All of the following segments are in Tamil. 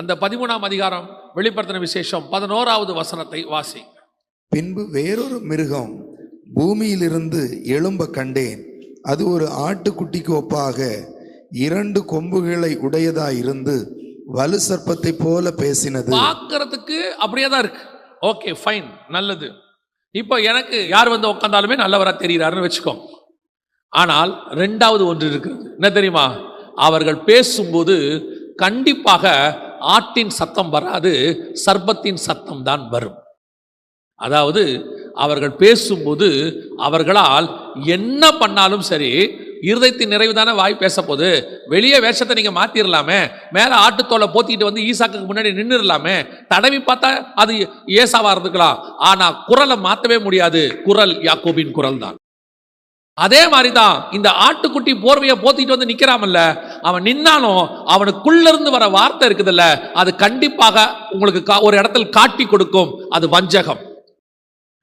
அந்த பதிமூணாம் அதிகாரம் வெளிப்படுத்தின விசேஷம் பதினோராவது வசனத்தை வாசி. பின்பு வேறொரு மிருகம் பூமியிலிருந்து எழும்ப கண்டேன். அது ஒரு ஆட்டுக்குட்டிக்கு ஒப்பாக இரண்டு கொம்புகளை உடையதாயிருந்து வலு சர்ப்பத்தை போல பேசினது. பார்க்கறதுக்கு அப்படியே தான் இருக்கு. ஓகே ஃபைன் நல்லது. இப்போ எனக்கு யார் வந்து உட்காந்தாலுமே நல்லவரா தெரிகிறாருன்னு வச்சுக்கோ. ஆனால் ரெண்டாவது ஒன்று இருக்கிறது. என்ன தெரியுமா? அவர்கள் பேசும்போது கண்டிப்பாக ஆட்டின் சத்தம் வராது சர்பத்தின் சத்தம் தான் வரும். அதாவது அவர்கள் பேசும்போது அவர்களால் என்ன பண்ணாலும் சரி இருதயத்தின் நிறைவு தானே வாய் பேச போது வெளியே வேஷத்தை நீங்கள் மாற்றிடலாமே மேலே ஆட்டுத்தோலை போத்திட்டு வந்து ஈசாக்குக்கு முன்னாடி நின்றுடலாமே தடவி பார்த்தா அது ஏசாவாக இருந்துக்கலாம். ஆனால் குரலை மாற்றவே முடியாது. குரல் யாக்கோபின் குரல் தான் அதே மாதிரி தான் இந்த ஆட்டுக்குட்டி போர்வையை போத்திட்டு வந்து நிற்கிறாமல்ல அவன் நின்னாலும் அவனுக்குள்ள இருந்து வர வார்த்தை இருக்குதுல்ல அது கண்டிப்பாக உங்களுக்கு கா- ஒரு இடத்தில் காட்டி கொடுக்கும். அது வஞ்சகம்.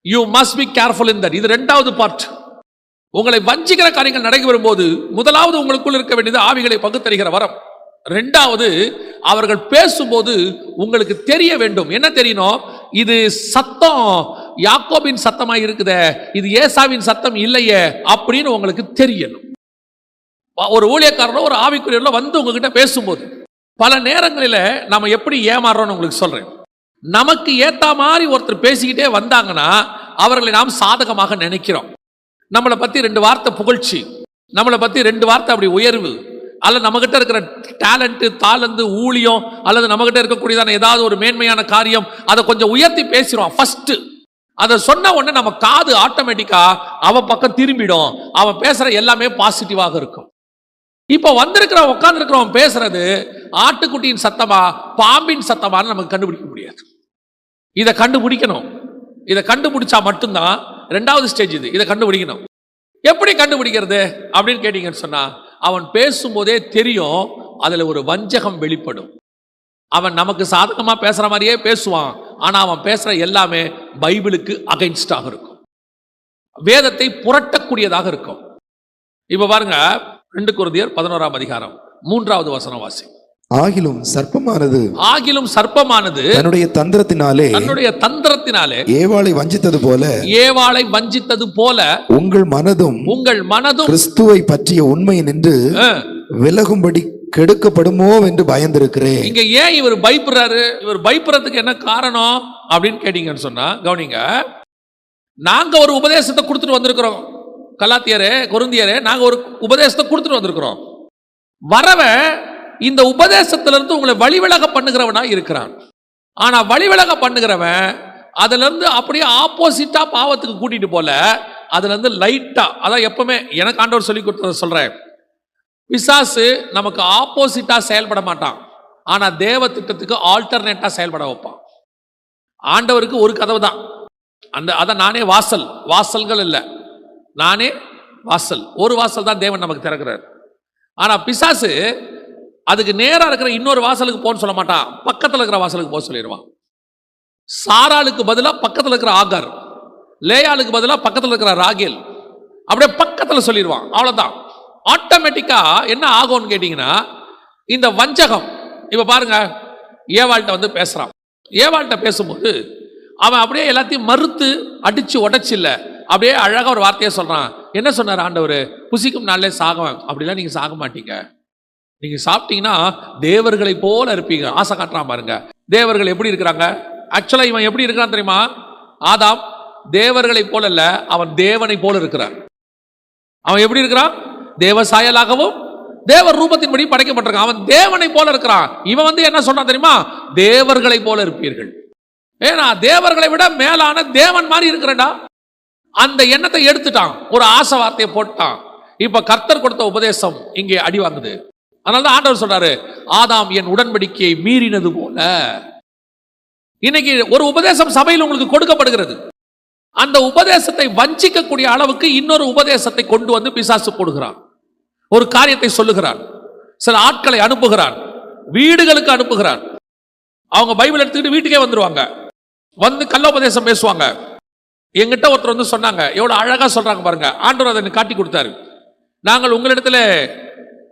You must be careful in that இது ரெண்டாவது பார்ட் உங்களை வஞ்சிக்கிற காரியங்கள் நடைபெறும் வரும்போது முதலாவது உங்களுக்குள் இருக்க வேண்டியது ஆவிகளை பகுத்தறிகிற வரம். ரெண்டாவது அவர்கள் பேசும்போது உங்களுக்கு தெரிய வேண்டும். என்ன தெரியணும் இது சத்தம். யாக்கோபின் சத்தமாக இருக்குதே. இது ஏசாவின் சத்தம் இல்லையே அப்படின்னு உங்களுக்கு தெரியணும். ஒரு ஊழியக்காரனோ ஒரு ஆவிக்குரியோ வந்து உங்ககிட்ட பேசும்போது பல நேரங்களில் நம்ம எப்படி ஏமாறுறோம்னு உங்களுக்கு சொல்கிறேன் நமக்கு ஏற்ற மாதிரி ஒருத்தர் பேசிக்கிட்டே வந்தாங்கன்னா அவர்களை நாம் சாதகமாக நினைக்கிறோம். நம்மளை பற்றி ரெண்டு வார்த்தை புகழ்ச்சி நம்மளை பற்றி ரெண்டு வார்த்தை அப்படி உயர்வு அல்லது நம்மகிட்ட இருக்கிற டேலண்ட்டு தாளந்து ஊழியம் அல்லது நம்மகிட்ட இருக்கக்கூடியதான ஏதாவது ஒரு மேன்மையான காரியம் அதை கொஞ்சம் உயர்த்தி பேசிடுவோம் ஃபஸ்ட்டு அதை சொன்ன உடனே நம்ம காது ஆட்டோமேட்டிக்காக அவன் பக்கம் திரும்பிடும். அவன் பேசுகிற எல்லாமே பாசிட்டிவாக இருக்கும். இப்போ வந்திருக்கிறவன் உட்காந்துருக்கிறவன் பேசுறது ஆட்டுக்குட்டியின் சத்தமா பாம்பின் சத்தமான்னு நமக்கு கண்டுபிடிக்க முடியாது. இதை கண்டுபிடிக்கணும். இதை கண்டுபிடிச்சா மட்டும்தான் ரெண்டாவது ஸ்டேஜ் இது. இதை கண்டுபிடிக்கணும். எப்படி கண்டுபிடிக்கிறது? அப்படின்னு கேட்டீங்கன்னு சொன்னா அவன் பேசும்போதே தெரியும் அதுல ஒரு வஞ்சகம் வெளிப்படும். அவன் நமக்கு சாதகமா பேசுற மாதிரியே பேசுவான். ஆனா அவன் பேசுற எல்லாமே பைபிளுக்கு அகைன்ஸ்டாக இருக்கும். வேதத்தை புரட்டக்கூடியதாக இருக்கும். இப்ப பாருங்க ரெண்டு குருதியர் பதினோராம் அதிகாரம் மூன்றாவது வசனம் வாசி ஆகிலும் சர்ப்பமானது ஆகிலும் சர்ப்பமானது தன்னுடைய தந்திரத்தினாலே தன்னுடைய தந்திரத்தினாலே ஏவாளை வஞ்சித்தது போல ஏவாளை வஞ்சித்தது போல உங்கள் மனதும் உங்கள் மனதும் கிறிஸ்துவை பற்றிய உண்மை நின்று விலகும்படி கெடுக்கப்படுமோ என்று பயந்திருக்கிறேன். இங்க ஏன் இவர் பயப்படுறாரு? இவர் பயப்படுறதுக்கு என்ன காரணம் அப்படின்னு கேட்டீங்கன்னு சொன்னா கவனிங்க நாங்க ஒரு உபதேசத்தை கொடுத்துட்டு வந்திருக்கிறோம். கலாத்தியரே கொருந்தியரே நாங்கள் ஒரு உபதேசத்தை கொடுத்துட்டு வந்திருக்கிறோம். வரவன் இந்த உபதேசத்திலிருந்து உங்களை வழிவிலக பண்ணுகிறவனா இருக்கிறான். ஆனால் வழிவிலக பண்ணுகிறவன் அதுலேருந்து அப்படியே ஆப்போசிட்டா பாவத்துக்கு கூட்டிகிட்டு போல அதுலேருந்து லைட்டாக அதான் எப்பவுமே எனக்கு ஆண்டவர் சொல்லி கொடுத்தத சொல்கிறேன் பிசாசு நமக்கு ஆப்போசிட்டாக செயல்பட மாட்டான். ஆனால் தேவ திட்டத்துக்கு ஆல்டர்னேட்டாக செயல்பட வைப்பான். ஆண்டவருக்கு ஒரு கதவு தான் அந்த அதான் நானே வாசல் வாசல்கள் இல்லை. நானே வாசல். ஒரு வாசல் தான் தேவன் நமக்கு திறக்கிறார். ஆனால் பிசாசு அதுக்கு நேராக இருக்கிற இன்னொரு வாசலுக்கு போன்னு சொல்ல மாட்டான். பக்கத்தில் இருக்கிற வாசலுக்கு போக சொல்லிடுவான். சாராளுக்கு பதிலாக பக்கத்தில் இருக்கிற ஆகார். லேயாளுக்கு பதிலாக பக்கத்தில் இருக்கிற ராகேல். அப்படியே பக்கத்தில் சொல்லிடுவான். அவ்வளோதான் ஆட்டோமேட்டிக்காக என்ன ஆகும்னு கேட்டிங்கன்னா இந்த வஞ்சகம் இப்போ பாருங்க ஏவாள்கிட்ட வந்து பேசுகிறான் ஏவாள்கிட்ட பேசும்போது அவன் அப்படியே எல்லாத்தையும் மறுத்து அடித்து உடச்சில்லை. அப்படியே அழகாக ஒரு வார்த்தையை சொல்கிறான் என்ன சொன்னார் ஆண்டவர்? புசிக்கும் நாளிலே சாகுவேன். அப்படிலாம் நீங்கள் சாக மாட்டீங்க. நீங்கள் சாப்பிட்டீங்கன்னா தேவர்களை போல இருப்பீங்க. ஆசை காட்டுறான் பாருங்க. தேவர்கள் எப்படி இருக்கிறாங்க? ஆக்சுவலாக இவன் எப்படி இருக்கிறான் தெரியுமா? ஆதாம் தேவர்களை போல இல்ல அவன் தேவனை போல இருக்கிறான். அவன் எப்படி இருக்கிறான்? தேவ சாயலாகவும் தேவர் ரூபத்தின்படி படைக்கப்பட்டிருக்கான். அவன் தேவனை போல இருக்கிறான். இவன் வந்து என்ன சொன்னான் தெரியுமா? தேவர்களை போல இருப்பீர்கள். ஏன்னா தேவர்களை விட மேலான தேவன் மாதிரி இருக்கிறடா அந்த எண்ணத்தை எடுத்துட்டான். ஒரு ஆசை வார்த்தையை போட்டான். இப்ப கர்த்தர் கொடுத்த உபதேசம் இங்கே அடி வாங்குது. அதனால தான் ஆண்டவர் சொல்றாரு ஆதாம் என் உடன்படிக்கையை மீறினது போல. இன்னைக்கு ஒரு உபதேசம் சபையில் உங்களுக்கு கொடுக்கப்படுகிறது. அந்த உபதேசத்தை வஞ்சிக்கக்கூடிய அளவுக்கு இன்னொரு உபதேசத்தை கொண்டு வந்து பிசாசு போடுகிறான். ஒரு காரியத்தை சொல்லுகிறான். சில ஆட்களை அனுப்புகிறான். வீடுகளுக்கு அனுப்புகிறான். அவங்க பைபிள் எடுத்துக்கிட்டு வீட்டுக்கே வந்துருவாங்க. வந்து கள்ளோபதேசம் பேசுவாங்க. எங்கிட்ட ஒருத்தர் வந்து சொன்னாங்க எவ்வளோ அழகாக சொல்கிறாங்க பாருங்க. ஆண்டவர் அதை காட்டி கொடுத்தாரு. நாங்கள் உங்களிடத்தில்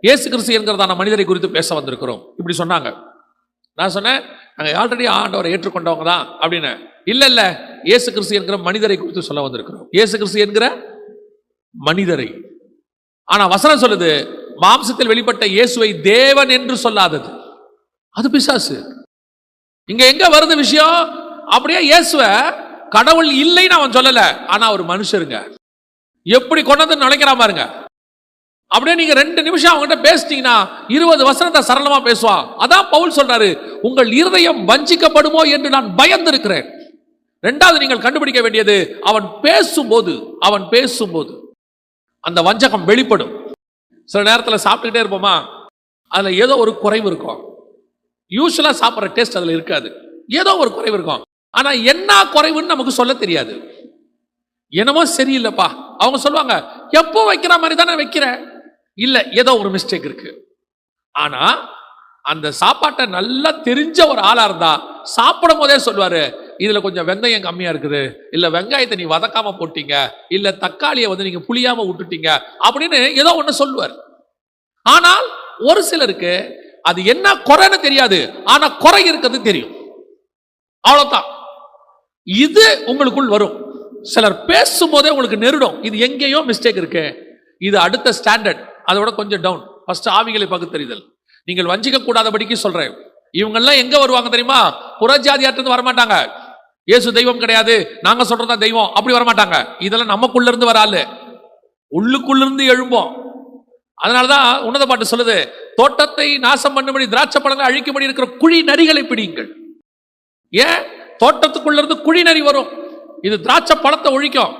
இயேசு கிறிஸ்து என்கிறதான மனிதரை குறித்து பேச வந்திருக்கிறோம். இப்படி சொன்னாங்க. நான் சொன்னேன் நாங்கள் ஆல்ரெடி ஆண்டவரை ஏற்றுக்கொண்டவங்க தான் அப்படின்னு. இல்லை இல்லை இயேசு கிறிஸ்து என்கிற மனிதரை குறித்து சொல்ல வந்திருக்கிறோம். இயேசு கிறிஸ்து என்கிற மனிதரை. ஆனால் வசனம் சொல்லுது மாம்சத்தில் வெளிப்பட்ட இயேசுவை தேவன் என்று சொல்லாதது. அது பிசாசு. இங்க எங்க வருது விஷயம்? அப்படியே இயேசுவை கடவுள் இல்லைன்னு அவன் சொல்லல. ஆனா அவர் மனுஷருங்க. எப்படி கொண்டது வந்து பாருங்க. அப்படியே நீங்க ரெண்டு நிமிஷம் அவங்ககிட்ட பேசிட்டீங்கன்னா இருபது வசனத்தை சரளமா பேசுவான். அதான் பவுல் சொல்றாரு உங்கள் இருதயம் வஞ்சிக்கப்படுமோ என்று நான் பயந்திருக்கிறேன். ரெண்டாவது நீங்கள் கண்டுபிடிக்க வேண்டியது அவன் பேசும்போது அவன் பேசும்போது அந்த வஞ்சகம் வெளிப்படும். சில நேரத்தில் சாப்பிட்டுக்கிட்டே இருப்போமா? அதில் ஏதோ ஒரு குறைவு இருக்கும். யூஸ்வலாக சாப்பிட்ற டேஸ்ட் அதில் இருக்காது. ஏதோ ஒரு குறைவு இருக்கும். ஆனா என்ன குறைவுன்னு நமக்கு சொல்ல தெரியாது. என்னமோ சரியில்லைப்பா. அவங்க சொல்லுவாங்க எப்போ வைக்கிற மாதிரி தானே வைக்கிறேன் இல்ல ஏதோ ஒரு மிஸ்டேக் இருக்கு. ஆனா அந்த சாப்பாட்டை நல்லா தெரிஞ்ச ஒரு ஆளா இருந்தா சாப்பிடும் போதே சொல்லுவாரு இதுல கொஞ்சம் வெந்தயம் கம்மியா இருக்குது. இல்ல வெங்காயத்தை நீ வதக்காம போட்டீங்க. இல்ல தக்காளியை வந்து நீங்க புளியாம விட்டுட்டீங்க அப்படின்னு ஏதோ ஒன்று சொல்லுவார். ஆனால் ஒரு சிலருக்கு அது என்ன குறைன்னு தெரியாது. ஆனா குறை இருக்கிறது தெரியும். அவ்வளவுதான். இது உங்களுக்குள் வரும். சிலர் பேசும்போதே உங்களுக்கு நெருடும். இது எங்கேயோ மிஸ்டேக் இருக்கு. இது அடுத்த ஸ்டாண்டர்ட் அதோட கொஞ்சம் டவுன் ஃபர்ஸ்ட் ஆவிகளை பகுத்தறிதல் நீங்கள் வஞ்சிக்க கூடாதபடிக்கு சொல்றேன். இவங்கெல்லாம் எங்க வருவாங்க தெரியுமா? புறஜாதியாட்டிருந்து வரமாட்டாங்க. இயேசு தெய்வம் கிடையாது. நாங்க சொல்றதா தெய்வம். அப்படி வரமாட்டாங்க. இதெல்லாம் நமக்குள்ள இருந்து வராது உள்ளுக்குள்ள இருந்து எழும்போம். அதனாலதான் உன்னத பாட்டு சொல்லுது. தோட்டத்தை நாசம் பண்ணும்படி திராட்சை பழங்களை அழிக்கும்படி இருக்கிற குழி நரிகளை பிடியுங்கள். ஏன்? தோட்டத்துக்குள்ள இருந்து வரும். இது திராட்சை பழத்தை ஒழிக்கும்.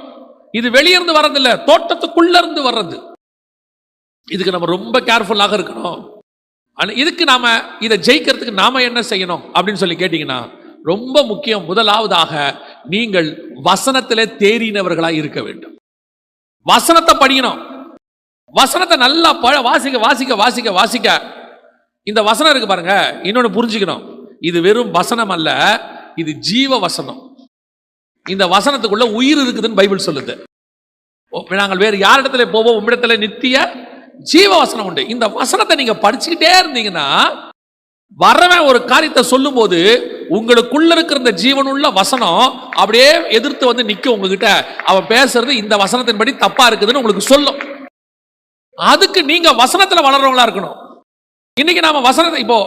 இது வெளியிருந்து வர்றதில்ல தோட்டத்துக்குள்ள இருந்து வர்றது. இதுக்கு நம்ம ரொம்ப கேர்ஃபுல்லாக இருக்கணும். ஆனால் இதுக்கு நாம இதை ஜெயிக்கிறதுக்கு நாம என்ன செய்யணும் அப்படின்னு சொல்லி கேட்டீங்கன்னா ரொம்ப முக்கியம் முதலாவதாக நீங்கள் வசனத்திலே தேறினவர்களாக இருக்க வேண்டும். வசனத்தை படிக்கணும் வசனத்தை நல்லா பழ வாசிக்க வாசிக்க வாசிக்க வாசிக்க. இந்த வசனம் இருக்கு பாருங்க. இன்னொன்று புரிஞ்சுக்கணும். இது வெறும் வசனம் அல்ல. இது ஜீவ வசனம் இந்த வசனத்துக்குள்ள உயிர் இருக்குதுன்னு பைபிள் சொல்லுது. ஓ, நாங்கள் வேறு யாரிடத்துல போவோம்? உம்மிடத்துல நித்திய ஜீவ வசனம் உண்டு. இந்த வசனத்தை நீங்க படிச்சுக்கிட்டே இருந்தீங்கன்னா வரவன் ஒரு காரியத்தை சொல்லும்போது உங்களுக்குள்ள இருக்கிற இந்த ஜீவனுள்ள வசனம் அப்படியே எதிர்த்து வந்து நிற்கும் உங்ககிட்ட. அவன் பேசுறது இந்த வசனத்தின்படி தப்பா இருக்குதுன்னு உங்களுக்கு சொல்லும். அதுக்கு நீங்க வசனத்துல வளர்றவங்களா இருக்கணும். இன்னைக்கு நாம வசனத்தை இப்போ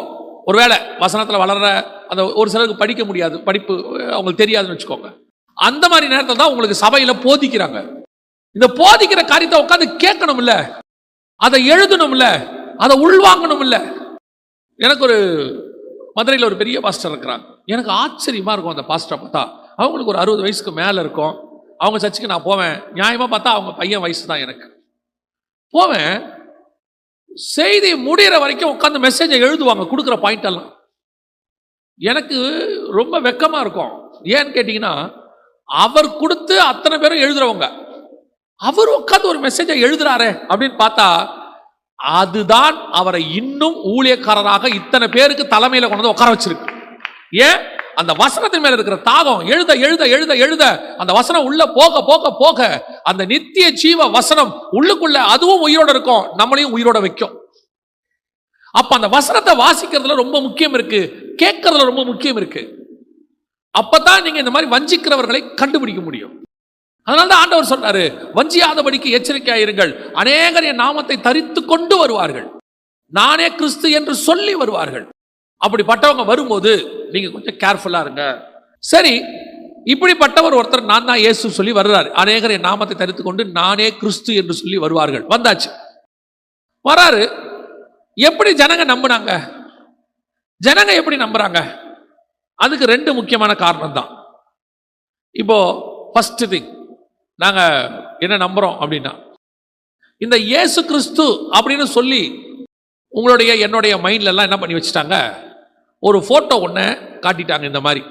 ஒருவேளை வசனத்தில் வளர்ற அந்த ஒரு சிலருக்கு படிக்க முடியாது படிப்பு அவங்களுக்கு தெரியாதுன்னு வச்சுக்கோங்க. அந்த மாதிரி நேரத்தில் தான் உங்களுக்கு சபையில் போதிக்கிறாங்க. இந்த போதிக்கிற காரியத்தை உட்காந்து கேட்கணும்ல. அதை எழுதணும்ல. அதை உள்வாங்கணும்ல. எனக்கு ஒரு மதுரையில் ஒரு பெரிய பாஸ்டர் இருக்கிறாங்க. எனக்கு ஆச்சரியமாக இருக்கும் அந்த பாஸ்டரை பார்த்தா. அவங்களுக்கு ஒரு அறுபது வயசுக்கு மேலே இருக்கும். அவங்க சர்ச்சுக்கு நான் போவேன். நியாயமாக பார்த்தா அவங்க பையன் வயசு தான் எனக்கு. போவேன். செய்தி முடிகிற வரைக்கும் உட்காந்து மெசேஜை எழுதுவாங்க கொடுக்குற பாயிண்ட் எல்லாம். எனக்கு ரொம்ப வெக்கமாக இருக்கும். ஏன்னு கேட்டிங்கன்னா அவர் கொடுத்து அத்தனை பேரும் எழுதுறவங்க அவர் உட்காந்து ஒரு மெசேஜை எழுதுறாரு அப்படின்னு பார்த்தா அதுதான் அவரை இன்னும் ஊழியக்காரராக இத்தனை பேருக்கு தலைமையில் கொண்டு வந்து உட்கார வச்சிருக்கு. ஏன்? அந்த வசனத்தின் மேல இருக்கிற தாகம் எழுத எழுத எழுத எழுத அந்த வசனம் உள்ள போக போக போக அந்த நித்திய ஜீவ வசனம் உள்ளுக்குள்ள அதுவும் உயிரோட இருக்கும் நம்மளையும் உயிரோட வைக்கும். அப்ப அந்த வசனத்தை வாசிக்கிறதுல ரொம்ப முக்கியம் இருக்கு கேட்கறதுல ரொம்ப முக்கியம் இருக்கு. அப்பதான் நீங்க இந்த மாதிரி வஞ்சிக்கிறவர்களை கண்டுபிடிக்க முடியும். அதனால தான் ஆண்டவர் சொன்னாரு வஞ்சியாதபடிக்கு எச்சரிக்கையாயிருங்கள். அநேகர் என் நாமத்தை தரித்து கொண்டு வருவார்கள். நானே கிறிஸ்து என்று சொல்லி வருவார்கள். அப்படிப்பட்டவங்க வரும்போது நீங்க கொஞ்சம் கேர்ஃபுல்லா இருங்க. சரி இப்படிப்பட்டவர் ஒருத்தர் நான் தான் இயேசு சொல்லி வர்றாரு. அநேகர் என் நாமத்தை தரித்து கொண்டு நானே கிறிஸ்து என்று சொல்லி வருவார்கள். வந்தாச்சு. வராரு. எப்படி ஜனங்க நம்புனாங்க? ஜனங்க எப்படி நம்புறாங்க? அதுக்கு ரெண்டு முக்கியமான காரணம் தான். இப்போ ஃபர்ஸ்ட் திங் நாங்க என்ன நம்புறோம் அப்படின்னா இந்த இயேசு கிறிஸ்து அப்படின்னு சொல்லி உங்களுடைய என்னுடைய மைண்ட்ல எல்லாம் என்ன பண்ணி வச்சுட்டாங்க? ஒரு போட்டோ ஒன்று காட்டிட்டாங்க இந்த மாதிரி.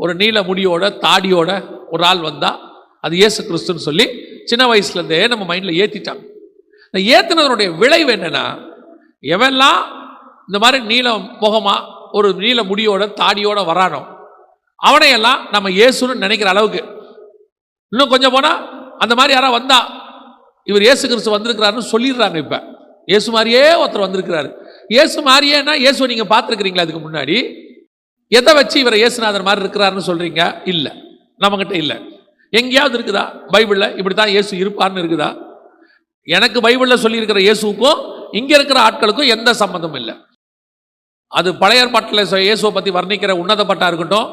ஒரு நீல முடியோட தாடியோட ஒரு ஆள் வந்தா அது இயேசு கிறிஸ்துன்னு சொல்லி சின்ன வயசுல இருந்தே நம்ம மைண்ட்ல ஏத்திட்டாங்க. இந்த ஏத்துனதனுடைய விளைவு என்னன்னா எவெல்லாம் இந்த மாதிரி நீல முகமா ஒரு நீல முடியோட தாடியோட வரானோ அவனையெல்லாம் நம்ம இயேசுன்னு நினைக்கிற அளவுக்கு. இன்னும் கொஞ்சம் போனா அந்த மாதிரி யாரா வந்தா இவர் இயேசு கிறிஸ்து வந்திருக்கிறாருன்னு சொல்லிடுறாங்க இப்ப. இயேசு மாதிரியே ஒருத்தர் வந்திருக்கிறாரு. இயேசு மாதிரியேனா இயேசுவை நீங்க பார்த்துருக்கிறீங்களா அதுக்கு முன்னாடி? எதை வச்சு இவர் இயேசுநாதர் மாதிரி இருக்கிறாருன்னு சொல்றீங்க? இல்லை. நம்மகிட்ட இல்லை. எங்கேயாவது இருக்குதா? பைபிளில் இப்படி தான் இயேசு இருப்பார்னு இருக்குதா? எனக்கு பைபிளில் சொல்லியிருக்கிற இயேசுக்கும் இங்கே இருக்கிற ஆட்களுக்கும் எந்த சம்மந்தமும் இல்லை. அது பழைய ஏற்பாட்டில் இயேசுவை பற்றி வர்ணிக்கிற உன்னதப்பட்டா இருக்கட்டும்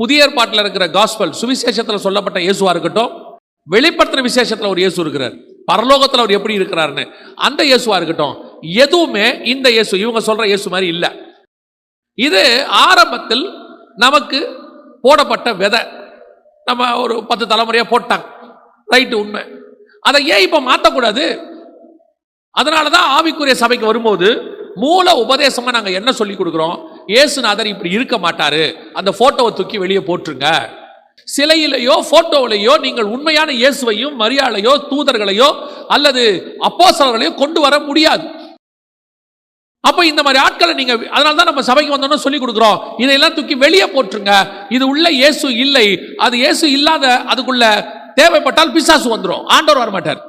புதிய ஏற்பாட்டில் இருக்கிற காஸ்பல் சுவிசேஷத்தில் சொல்லப்பட்ட இயேசுவாக இருக்கட்டும் வெளிப்படுத்துகிற விசேஷத்தில் ஒரு இயேசு இருக்கிறார். பரலோகத்தில் அவர் எப்படி இருக்கிறாருன்னு அந்த இயேசுவாக இருக்கட்டும். எதுவுமே இந்த இயேசு இவங்க சொல்கிற இயேசு மாதிரி இல்லை. இது ஆரம்பத்தில் நமக்கு போடப்பட்ட விதை. நம்ம ஒரு பத்து தலைமுறையா போட்டாங்க. ரைட்டு உண்மை. அதை ஏன் இப்ப மாத்தக்கூடாது? அதனாலதான் ஆவிக்குரிய சபைக்கு வரும்போது மூல உபதேசமா நாங்க என்ன சொல்லி கொடுக்குறோம்? இயேசுநாதர் இப்படி இருக்க மாட்டாரு. அந்த போட்டோவை தூக்கி வெளியே போட்டுருங்க. சிலையிலையோ போட்டோவிலேயோ நீங்கள் உண்மையான இயேசுவையும் மரியாதையோ தூதர்களையோ அல்லது அப்போசலர்களையோ கொண்டு வர முடியாது. அப்போ இந்த மாதிரி ஆட்களை நீங்க அதனால தான் நம்ம சபைக்கு வந்தோம்னு சொல்லி கொடுக்குறோம். இதையெல்லாம் தூக்கி வெளியே போட்டுருங்க இது உள்ள இயேசு இல்லை. அது இயேசு இல்லாத அதுக்குள்ள தேவைப்பட்டால் பிசாசு வந்துடும் ஆண்டவர் வர மாட்டார்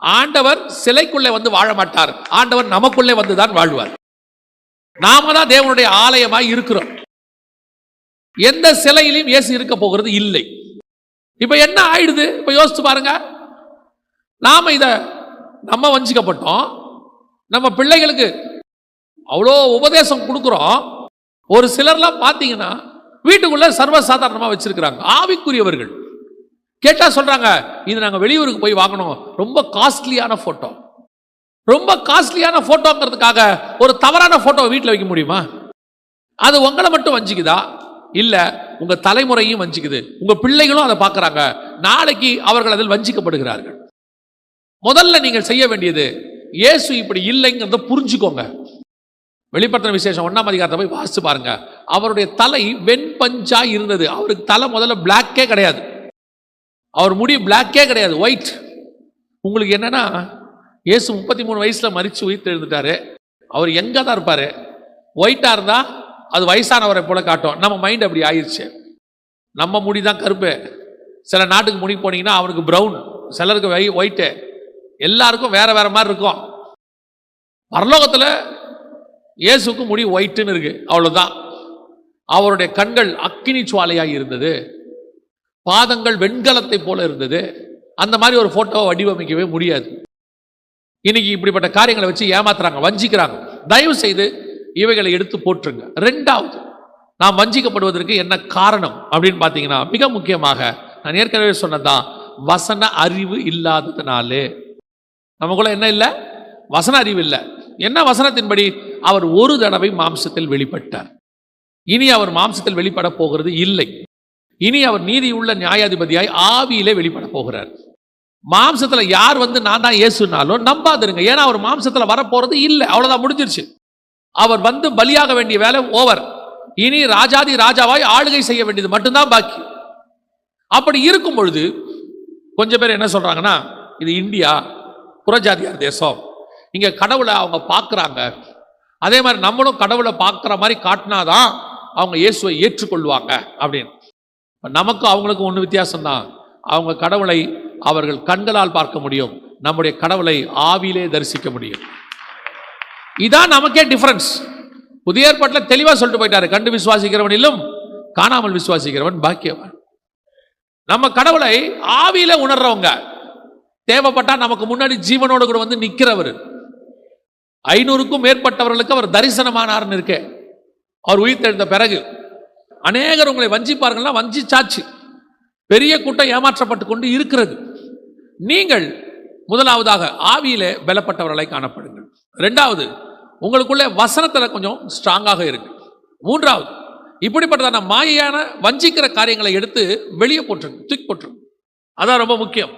ஆண்டவர் சிலைக்குள்ளே வந்து வாழ மாட்டார். ஆண்டவர் நமக்குள்ளே வந்து தான் வாழ்வார். நாம தான் தேவனுடைய ஆலயமாய் இருக்கிறோம். எந்த சிலையிலையும் இயேசு இருக்க போகிறது இல்லை. இப்போ என்ன ஆயிடுது? இப்போ யோசிச்சு பாருங்க. நாம இதை நம்ம வஞ்சிக்கப்பட்டோம். நம்ம பிள்ளைகளுக்கு அவ்வளோ உபதேசம் கொடுக்குறோம். ஒரு சிலர்லாம் பார்த்தீங்கன்னா வீட்டுக்குள்ளே சர்வசாதாரணமாக வச்சுருக்கிறாங்க. ஆவிக்குரியவர்கள். கேட்டால் சொல்கிறாங்க இது நாங்கள் வெளியூருக்கு போய் வாங்கணும். ரொம்ப காஸ்ட்லியான ஃபோட்டோ ரொம்ப காஸ்ட்லியான ஃபோட்டோங்கிறதுக்காக ஒரு தவறான ஃபோட்டோவை வீட்டில் வைக்க முடியுமா? அது உங்களை மட்டும் வஞ்சிக்குதா? இல்லை உங்கள் தலைமுறையும் வஞ்சிக்குது. உங்கள் பிள்ளைகளும் அதை பார்க்குறாங்க. நாளைக்கு அவர்கள் அதில் வஞ்சிக்கப்படுகிறார்கள். முதல்ல நீங்கள் செய்ய வேண்டியது இயேசு இப்படி இல்லைங்கிறத புரிஞ்சுக்கோங்க. வெளிப்படுத்தின விசேஷம் ஒன்றாம் அதிகாரத்தை போய் வாசித்து பாருங்க. அவருடைய தலை வெண்பஞ்சா இருந்தது. அவருக்கு தலை முதல்ல பிளாக்கே கிடையாது. அவர் முடி பிளாக்கே கிடையாது ஒயிட் உங்களுக்கு என்னன்னா இயேசு முப்பத்தி மூணு வயசுல மறிச்சு உயிர் எழுந்துட்டாரு அவர் எங்க தான் இருப்பாரு? ஒயிட்டா இருந்தா அது வயசானவரை போல காட்டும். நம்ம மைண்ட் அப்படி ஆயிடுச்சு நம்ம முடி தான் கருப்பு. சில நாட்டுக்கு முடி போனீங்கன்னா அவனுக்கு ப்ரௌன் சிலருக்கு ஒயிட்டு எல்லாருக்கும் வேற வேற மாதிரி இருக்கும். பரலோகத்தில் இயேசுக்கு முடி ஒயிட்டுன்னு இருக்கு. அவ்வளவுதான். அவருடைய கண்கள் அக்கினி சுவாலையாக இருந்தது. பாதங்கள் வெண்கலத்தை போல இருந்தது. அந்த மாதிரி ஒரு போட்டோவை வடிவமைக்கவே முடியாது. இன்னைக்கு இப்படிப்பட்ட காரியங்களை வச்சு ஏமாத்துறாங்க வஞ்சிக்கிறாங்க. தயவு செய்து இவைகளை எடுத்து போட்டுருங்க ரெண்டாவது நாம் வஞ்சிக்கப்படுவதற்கு என்ன காரணம் அப்படின்னு பார்த்தீங்கன்னா மிக முக்கியமாக நான் ஏற்கனவே சொன்னதான் வசன அறிவு இல்லாததுனாலே. நமக்குள்ள என்ன இல்லை? வசன அறிவு இல்லை. என்ன வசனத்தின்படி? அவர் ஒரு தடவை மாம்சத்தில் வெளிப்பட்டார். இனி அவர் மாம்சத்தில் வெளிப்பட போகிறது இல்லை. இனி அவர் நீதியுள்ள நியாயாதிபதியாய் ஆவியிலே வெளிப்பட போகிறார். மாம்சத்தில் யார் வந்து நான் தான் இயேசுனாலும் நம்பாதிருங்க. ஏன்னா அவர் மாம்சத்தில் வரப்போறது இல்லை. அவ்வளோதான் முடிஞ்சிருச்சு. அவர் வந்து பலியாக வேண்டிய வேலை ஓவர். இனி ராஜாதி ராஜாவாய் ஆளுகை செய்ய வேண்டியது மட்டும்தான் பாக்கி. அப்படி இருக்கும் பொழுது கொஞ்சம் பேர் என்ன சொல்றாங்கன்னா இது இந்தியா புறஜாதியார் தேசம். இங்கே கடவுளை அவங்க பார்க்குறாங்க. அதே மாதிரி நம்மளும் கடவுளை பார்க்குற மாதிரி காட்டினாதான் அவங்க இயேசுவை ஏற்றுக்கொள்வாங்க அப்படின்னு. நமக்கும் அவங்களுக்கும் ஒன்று வித்தியாசம்தான் அவங்க கடவுளை அவர்கள் கண்களால் பார்க்க முடியும். நம்முடைய கடவுளை ஆவியிலே தரிசிக்க முடியும். இதான் நமக்கே டிஃபரன்ஸ் புதிய ஏற்பாட்டில் தெளிவாக சொல்லிட்டு போயிட்டாரு. கண்டு விசுவாசிக்கிறவனிலும் காணாமல் விசுவாசிக்கிறவன் பாக்கியவன். நம்ம கடவுளை ஆவியில உணர்றவங்க. தேவைப்பட்டா நமக்கு முன்னாடி ஜீவனோடு கூட வந்து நிற்கிறவர் ஐநூறுக்கும் மேற்பட்டவர்களுக்கு அவர் தரிசனமானார்னு இருக்கே. அவர் உயிர்த்தெழுந்த பிறகு அநேகர் உங்களை வஞ்சிப்பார்கள்னா வஞ்சிச்சாச்சு. பெரிய கூட்டம் ஏமாற்றப்பட்டு கொண்டு இருக்கிறது. நீங்கள் முதலாவதாக ஆவியிலே பலப்பட்டவர்களை காணப்படுங்கள். ரெண்டாவது உங்களுக்குள்ளே வசனத்தில் கொஞ்சம் ஸ்ட்ராங்காக இருக்கு. மூன்றாவது இப்படிப்பட்டதான மாயையான வஞ்சிக்கிற காரியங்களை எடுத்து வெளியே போட்டுருங்க தூக்கி போட்டுருங்க அதான் ரொம்ப முக்கியம்.